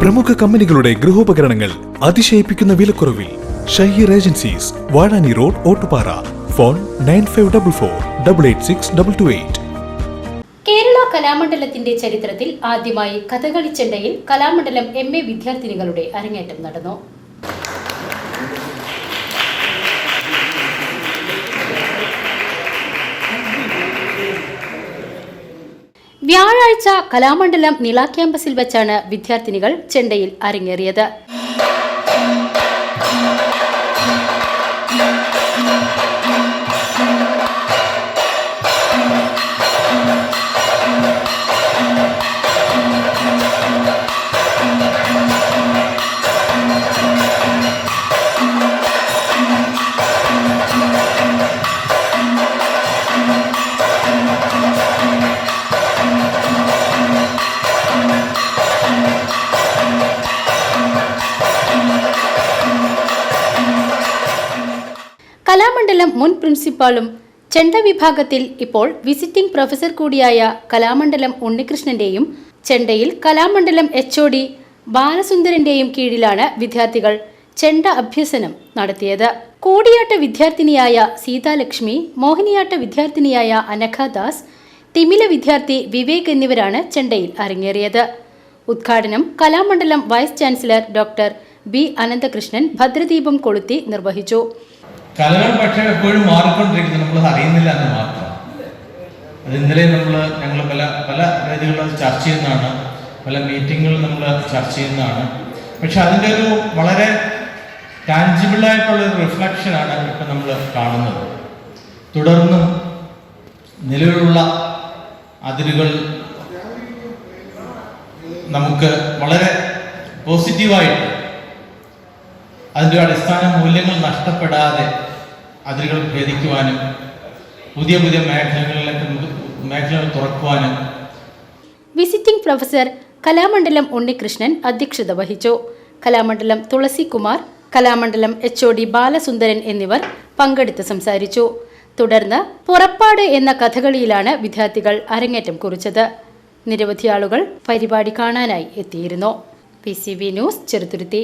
പ്രമുഖ കമ്പനികളുടെ ഗൃഹോപകരണങ്ങൾ അതിശയിപ്പിക്കുന്ന വിലക്കുറവിൽ Shaheer agencies Vazhani road Ottupara. Phone nine five double four double eight six double two eight. Kerala കലാമണ്ഡലത്തിന്റെ ചരിത്രത്തിൽ ആദ്യമായി കഥകളി ചെണ്ടയിൽ കലാമണ്ഡലം എം എ വിദ്യാർത്ഥിനികളുടെ അരങ്ങേറ്റം നടന്നു. വ്യാഴാഴ്ച കലാമണ്ഡലം നിള ക്യാമ്പസിൽ വെച്ചാണ് വിദ്യാർത്ഥിനികൾ ചെണ്ടയിൽ അരങ്ങേറിയത്. കലാമണ്ഡലം മുൻ പ്രിൻസിപ്പാളും ചെണ്ട വിഭാഗത്തിൽ ഇപ്പോൾ വിസിറ്റിംഗ് പ്രൊഫസർ കൂടിയായ കലാമണ്ഡലം ഉണ്ണികൃഷ്ണന്റെയും ചെണ്ടയിൽ കലാമണ്ഡലം എച്ച് ഒ ഡി ബാലസുന്ദരന്റെയും കീഴിലാണ് വിദ്യാർത്ഥികൾ ചെണ്ട അഭ്യസനം നടത്തിയത്. കൂടിയാട്ട വിദ്യാർത്ഥിനിയായ സീതാലക്ഷ്മി മോഹിനിയാട്ട വിദ്യാർത്ഥിനിയായ അനഘദാസ് തിമില വിദ്യാർത്ഥി വിവേക് എന്നിവരാണ് ചെണ്ടയിൽ അരങ്ങേറിയത്. ഉദ്ഘാടനം Kalamandalam vice chancellor doctor B Ananthakrishnan ഭദ്രദീപം കൊളുത്തി നിർവഹിച്ചു. കലകൾ പക്ഷേ എപ്പോഴും മാറിക്കൊണ്ടിരിക്കുന്നു. നമ്മൾ അറിയുന്നില്ല എന്ന് മാത്രം. അത് ഇന്നലെ നമ്മൾ ഞങ്ങൾ പല പല വേദികളിലും ചർച്ച ചെയ്യുന്നതാണ്. പല മീറ്റിങ്ങുകളിൽ നമ്മൾ ചർച്ച ചെയ്യുന്നതാണ്. പക്ഷെ അതിന്റെ ഒരു വളരെ ടാഞ്ചിബിളായിട്ടുള്ള ഒരു റിഫ്ലക്ഷനാണ് ഇപ്പം നമ്മൾ കാണുന്നത്. തുടർന്നും നിലവിലുള്ള അതിരുകൾ നമുക്ക് വളരെ പോസിറ്റീവായിട്ട് അതിന്റെ അടിസ്ഥാന മൂല്യങ്ങൾ നഷ്ടപ്പെടാതെ അതിരുകൾ ഭേദിക്കുവാനും പുതിയ പുതിയ മേഖലകളിലേക്ക് മേഖലകൾ തുറക്കുവാനും. വിസിറ്റിംഗ് പ്രൊഫസർ കലാമണ്ഡലം ഉണ്ണികൃഷ്ണൻ അധ്യക്ഷത വഹിച്ചു. Kalamandalam Thulasikumar Kalamandalam H O D Balasundaran എന്നിവർ പങ്കെടുത്ത് സംസാരിച്ചു. തുടർന്ന് പുറപ്പാട് എന്ന കഥകളിയിലാണ് വിദ്യാർത്ഥികൾ അരങ്ങേറ്റം കുറിച്ചത്. നിരവധി ആളുകൾ പരിപാടി കാണാനായി എത്തിയിരുന്നു. P C V news Cheruthuruthy.